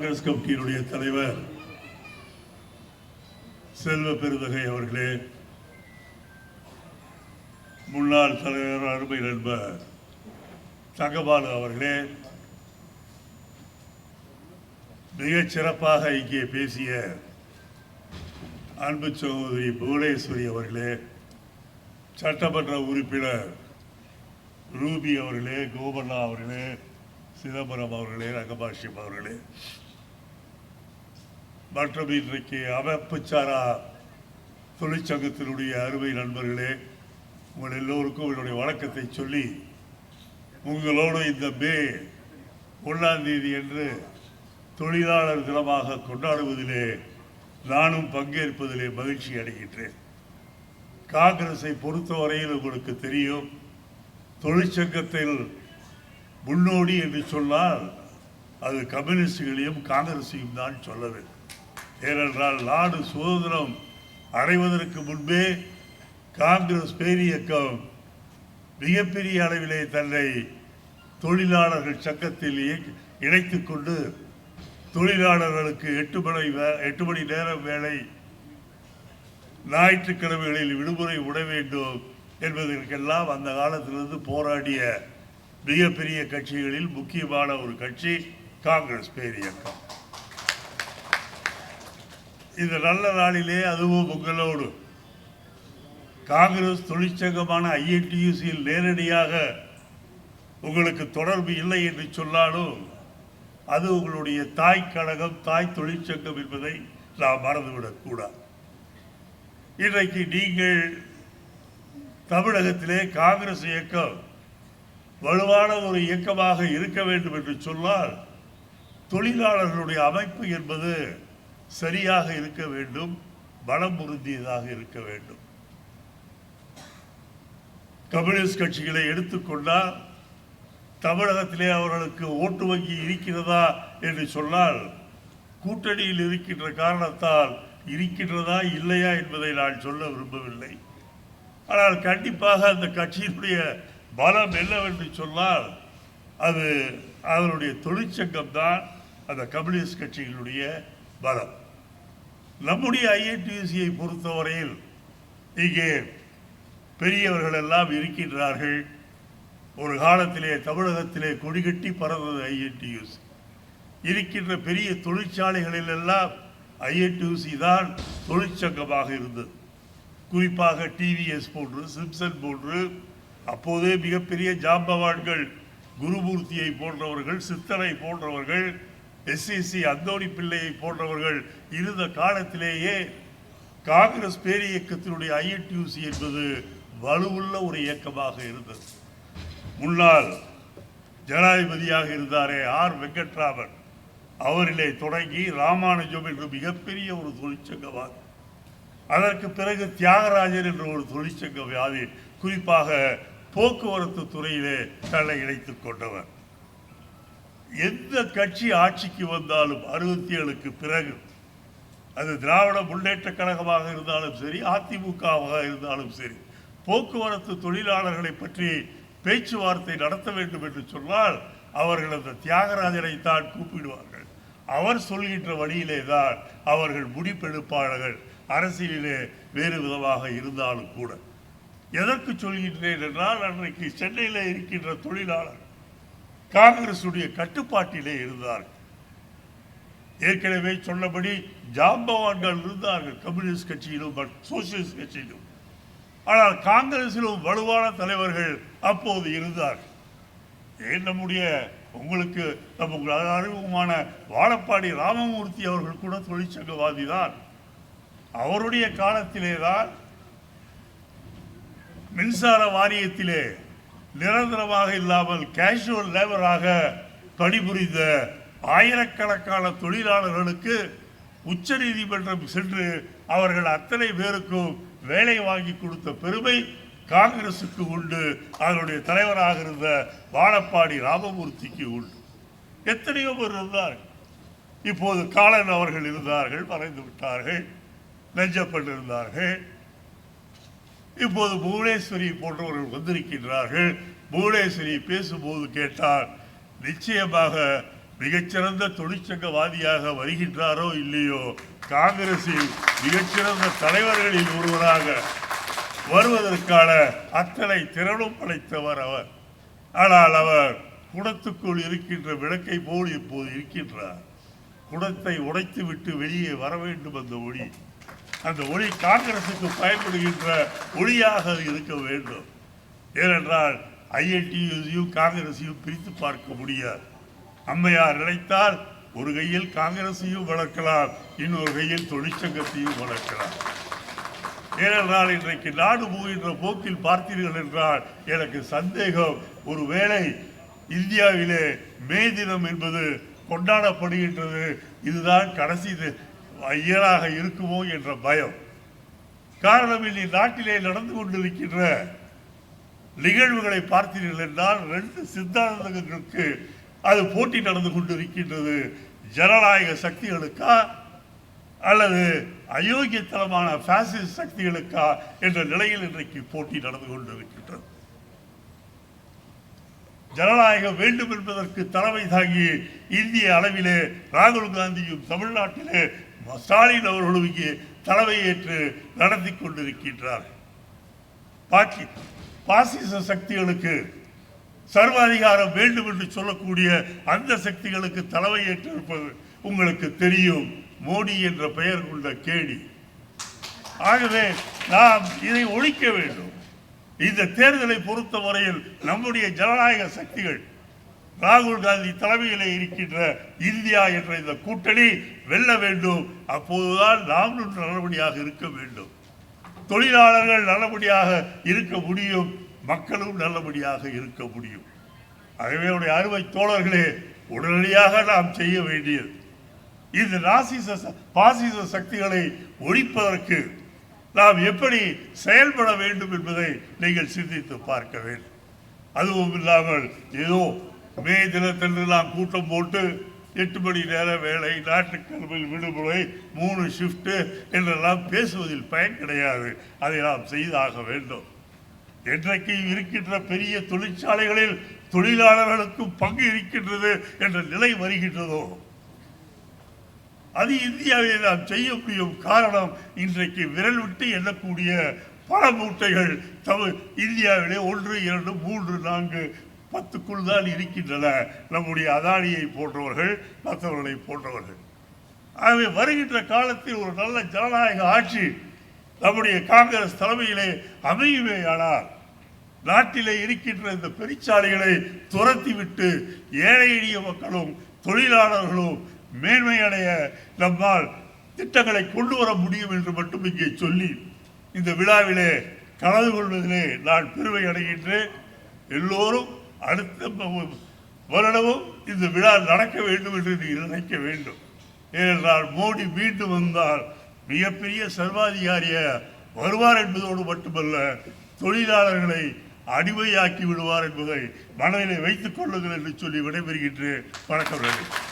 காங்கிரஸ் கமிட்டியினுடைய தலைவர் செல்வ பெருதகை அவர்களே முன்னாள் தலைவர் அருமை நண்பர் தங்கபாலு அவர்களே மிகச் சிறப்பாக இங்கே பேசிய அன்பு சகோதரி புவனேஸ்வரி அவர்களே சட்டமன்ற உறுப்பினர் ரூபி அவர்களே கோபண்ணா அவர்களே சிதம்பரம் அவர்களே ரங்கபாஷ்யம் அவர்களே. மற்றும் இன்றைக்கு அமைப்புச்சாரா தொழிற்சங்கத்தினுடைய அருமை நண்பர்களே உங்கள் எல்லோருக்கும் என்னுடைய வணக்கத்தை சொல்லி உங்களோடு இந்த மே ஒன்றாம் தேதி என்று தொழிலாளர் தினமாக கொண்டாடுவதிலே நானும் பங்கேற்பதிலே மகிழ்ச்சி அடைகின்றேன். காங்கிரஸை பொறுத்தவரையில் உங்களுக்கு தெரியும் தொழிற்சங்கத்தில் முன்னோடி என்று சொன்னால் அது கம்யூனிஸ்டுகளையும் காங்கிரஸையும் தான் சொல்ல வேண்டும். ஏனென்றால் நாடு சுதந்திரம் அடைவதற்கு முன்பே காங்கிரஸ் பேரியக்கம் மிகப்பெரிய அளவிலே தன்னை தொழிலாளர்கள் சக்கத்தில் இணைத்து கொண்டு தொழிலாளர்களுக்கு எட்டு மணி வே- எட்டு மணி நேரம் வேலை ஞாயிற்றுக்கிழமைகளில் விடுமுறை விட வேண்டும் என்பதற்கெல்லாம் அந்த காலத்திலிருந்து போராடிய மிகப்பெரிய கட்சிகளில் முக்கியமான ஒரு கட்சி காங்கிரஸ் பேரியக்கம் இந்த நல்ல நாளிலே அதுவும் உங்களோடு. காங்கிரஸ் தொழிற்சங்கமான ஐஎன்டியூசியில் நேரடியாக உங்களுக்கு தொடர்பு இல்லை என்று சொன்னாலும் அது உங்களுடைய தாய் கழகம் தாய் தொழிற்சங்கம் என்பதை நாம் மறந்துவிடக்கூடாது இன்றைக்கு நீங்கள் தமிழகத்திலே காங்கிரஸ் இயக்கம் வலுவான ஒரு இயக்கமாக இருக்க வேண்டும் என்று சொன்னால் தொழிலாளர்களுடைய அமைப்பு என்பது சரியாக இருக்க வேண்டும் பலம் உறுதியதாக இருக்க வேண்டும். கம்யூனிஸ்ட் கட்சிகளை எடுத்துக்கொண்டால் தமிழகத்திலே அவர்களுக்கு ஓட்டு வங்கி இருக்கிறதா என்று சொன்னால் கூட்டணியில் இருக்கின்ற காரணத்தால் இருக்கின்றதா இல்லையா என்பதை நான் சொல்ல விரும்பவில்லை. ஆனால் கண்டிப்பாக அந்த கட்சியினுடைய பலம் என்னவென்று சொன்னால் அது அதனுடைய தொழிற்சங்கம் தான் அந்த கம்யூனிஸ்ட் கட்சிகளுடைய பலம். நம்முடைய ஐஎன்டியூசியை பொறுத்தவரையில் இங்கே பெரியவர்கள் எல்லாம் இருக்கின்றார்கள். ஒரு காலத்திலே தமிழகத்திலே கொடிகட்டி பறந்தது ஐஎன்டியூசி இருக்கின்ற பெரிய தொழிற்சாலைகளில் எல்லாம் ஐஎன்டியூசி தான் தொழிற்சங்கமாக இருந்தது. குறிப்பாக டிவிஎஸ் போன்று சிம்சன் போன்று அப்போதே மிகப்பெரிய ஜாம்பவான்கள் குருமூர்த்தியை போன்றவர்கள் சித்தனை போன்றவர்கள் எஸ்சிசி அந்தோணி பிள்ளையை போன்றவர்கள் இருந்த காலத்திலேயே காங்கிரஸ் பேரியக்கத்தினுடைய ஐஎன்டியூசி என்பது வலுவுள்ள ஒரு இயக்கமாக இருந்தது. முன்னாள் ஜனாதிபதியாக இருந்தாரே ஆர் வெங்கட்ராமன். அவரிலே தொடங்கி ராமானுஜம் என்று மிகப்பெரிய ஒரு தொழிற்சங்கவாதி. அதற்கு பிறகு தியாகராஜர் என்ற ஒரு தொழிற்சங்க வியாதி குறிப்பாக போக்குவரத்து துறையிலே தன்னை இணைத்துக் கொண்டவர். எந்த கட்சி ஆட்சிக்கு வந்தாலும் அறுபத்தி ஏழுக்கு பிறகு அது திராவிட முன்னேற்ற கழகமாக இருந்தாலும் சரி அதிமுகவாக இருந்தாலும் சரி போக்குவரத்து தொழிலாளர்களை பற்றி பேச்சுவார்த்தை நடத்த வேண்டும் என்று சொன்னால் அவர்கள் அந்த தியாகராஜனை தான் கூப்பிடுவார்கள். அவர் சொல்கின்ற வழியிலே தான் அவர்கள் முடிப்பெடுப்பாளர்கள் அரசியலிலே வேறு விதமாக இருந்தாலும் கூட. எதற்கு சொல்கின்றேன் என்றால் அன்றைக்கு சென்னையில் இருக்கின்ற தொழிலாளர் காங்கிரசுடைய கட்டுப்பாட்டிலே இருந்தார்கள். ஏற்கனவே சொன்னபடி ஜாம்பவான்கள் இருந்தார்கள் கம்யூனிஸ்ட் கட்சியிலும் சோசியலிஸ்ட் கட்சியிலும். ஆனால் காங்கிரசிலும் வலுவான தலைவர்கள் அப்போது இருந்தார்கள். ஏன் நம்முடைய உங்களுக்கு நமக்கு அறிமுகமான வாழப்பாடி ராமமூர்த்தி அவர்கள் கூட தொழிற்சங்கவாதி தான். அவருடைய காலத்திலே தான் மின்சார வாரியத்திலே நிரந்தரமாக இல்லாமல் கேஷுவல் லேபராக பணிபுரிந்த ஆயிரக்கணக்கான தொழிலாளர்களுக்கு உச்சநீதிமன்றம் சென்று அவர்கள் அத்தனை பேருக்கும் வேலை வாங்கி கொடுத்த பெருமை காங்கிரசுக்கு உண்டு. அதனுடைய தலைவராக இருந்த வாழப்பாடி ராமமூர்த்திக்கு உண்டு. எத்தனையோ பேர் இருந்தார்கள். இப்போது காலன் அவர்கள் இருந்தார்கள் மறைந்து விட்டார்கள் நெஞ்சப்பட்டிருந்தார்கள். இப்போது புவனேஸ்வரி போன்றவர்கள் வந்திருக்கின்றார்கள். புவனேஸ்வரி பேசும்போது கேட்டால் நிச்சயமாக மிகச்சிறந்த தொழிற்சங்கவாதியாக வருகின்றாரோ இல்லையோ? காங்கிரஸில் மிகச்சிறந்த தலைவர்களில் ஒருவராக வருவதற்கான அத்தனை திறனும் படைத்தவர் அவர். ஆனால் அவர் குடத்துக்குள் இருக்கின்ற விளக்கை போல் இப்போது இருக்கின்றார். குடத்தை உடைத்துவிட்டு வெளியே வர வேண்டும் அந்த ஒளி. அந்த ஒளி காங்கிரசுக்கு பயன்படுகின்ற ஒளியாக இருக்க வேண்டும். ஏனென்றால் ஐஎன்டியூஸையும் காங்கிரஸையும் பிரித்து பார்க்க முடியாது. அம்மையார் நினைத்தால் ஒரு கையில் காங்கிரஸையும் வளர்க்கலாம் இன்னொரு கையில் தொழிற்சங்கத்தையும் வளர்க்கலாம். ஏனென்றால் இன்றைக்கு நாடு போகின்ற போக்கில் பார்த்தீர்கள் என்றால் எனக்கு சந்தேகம் ஒருவேளை இந்தியாவிலே மே தினம் என்பது கொண்டாடப்படுகின்றது இதுதான் கடைசி ஐயராக இருக்குமோ என்ற பயம். காரணம் இனி நாட்டிலே நடந்து கொண்டிருக்கின்ற நிகழ்வுகளை பார்த்தீர்கள் என்றால் ரெண்டு சித்தாந்தங்களுக்கு அது போட்டி நடந்து கொண்டிருக்கின்றது. ஜனநாயக சக்திகளுக்கா அல்லது அயோக்கியத்தனமான ஃபேசிஸ் சக்திகளுக்கா என்ற நிலையில் இன்றைக்கு போட்டி நடந்து கொண்டிருக்கின்றது. ஜனநாயகம் வேண்டும் என்பதற்கு தலைமை தாங்கி இந்திய அளவிலே ராகுல் காந்தியும் தமிழ்நாட்டிலே ஸ்டாலின் அவர்களும் இங்கே தலைமையேற்று நடத்தி கொண்டிருக்கின்றார். பாக்கி பாசிச சக்திகளுக்கு சர்வாதிகாரம் வேண்டும் என்று சொல்லக்கூடிய அந்த சக்திகளுக்கு தலைமையேற்றிருப்பது உங்களுக்கு தெரியும். மோடி என்ற பெயர் கொண்ட கேடி. ஆகவே நாம் இதை ஒழிக்க வேண்டும். இந்த தேர்தலை பொறுத்தவரையில் நம்முடைய ஜனநாயக சக்திகள் ராகுல் காந்தி தலைமையில் இருக்கின்ற இந்தியா என்ற இந்த கூட்டணி வெல்ல வேண்டும். அப்போதுதான் நாமும் நல்லபடியாக இருக்க வேண்டும். தொழிலாளர்கள் நல்லபடியாக இருக்க முடியும். மக்களும் நல்லபடியாக இருக்க முடியும். ஆகவே உடைய அறுவை தோழர்களே உடனடியாக நாம் செய்ய வேண்டியது இந்த நாசிச பாசிச சக்திகளை ஒழிப்பதற்கு நாம் எப்படி செயல்பட வேண்டும் என்பதை நீங்கள் சிந்தித்து பார்க்க வேண்டும். அதுவும் இல்லாமல் ஏதோ மே தினத்தன்று நாம் கூட்டம் போட்டு எட்டு மணி நேர வேலை ஞாயிற்றுக்கிழமையில் விடுமுறை மூணு ஷிஃப்ட்டு என்றெல்லாம் பேசுவதில் பயன் கிடையாது. அதை நாம் செய்தாக வேண்டும். இன்றைக்கு இருக்கின்ற பெரிய தொழிற்சாலைகளில் தொழிலாளர்களுக்கும் பங்கு இருக்கின்றது என்ற நிலை வருகின்றதோ அது இந்தியாவில் நாம் செய்ய முடியும் காரணம் இன்றைக்கு விரல் விட்டு எண்ணக்கூடிய பல மூட்டைகள் தமிழ் இந்தியாவிலே ஒன்று இரண்டு மூன்று நான்கு பத்துக்குள் தான் இருக்கின்றன. நம்முடைய அதானியை போன்றவர்கள் மற்றவர்களை போன்றவர்கள். ஆகவே வருகின்ற காலத்தில் ஒரு நல்ல ஜனநாயக ஆட்சி நம்முடைய காங்கிரஸ் தலைமையிலே அமையுமே ஆனால் நாட்டிலே இருக்கின்ற இந்த பெருச்சாலைகளை துரத்திவிட்டு ஏழை எளிய மக்களும் தொழிலாளர்களும் மேன்மையடைய நம்மால் திட்டங்களை கொண்டு வர முடியும் என்று மட்டும் இங்கே சொல்லி இந்த விழாவிலே கலந்து கொள்வதிலே நான் பெருமை அடைகின்றேன். எல்லோரும் அடுத்த வருடமும் இந்த விழா நடக்க வேண்டும் என்று நீங்கள் நினைக்க வேண்டும். ஏனென்றால் மோடி மீண்டும் வந்தால் மிகப்பெரிய சர்வாதிகாரிய வருவார் என்பதோடு மட்டுமல்ல தொழிலாளர்களை அடிமையாக்கி விடுவார் என்பதை மனதிலே வைத்துக் கொள்ளுங்கள் என்று சொல்லி விடைபெறுகின்றேன். வணக்கம்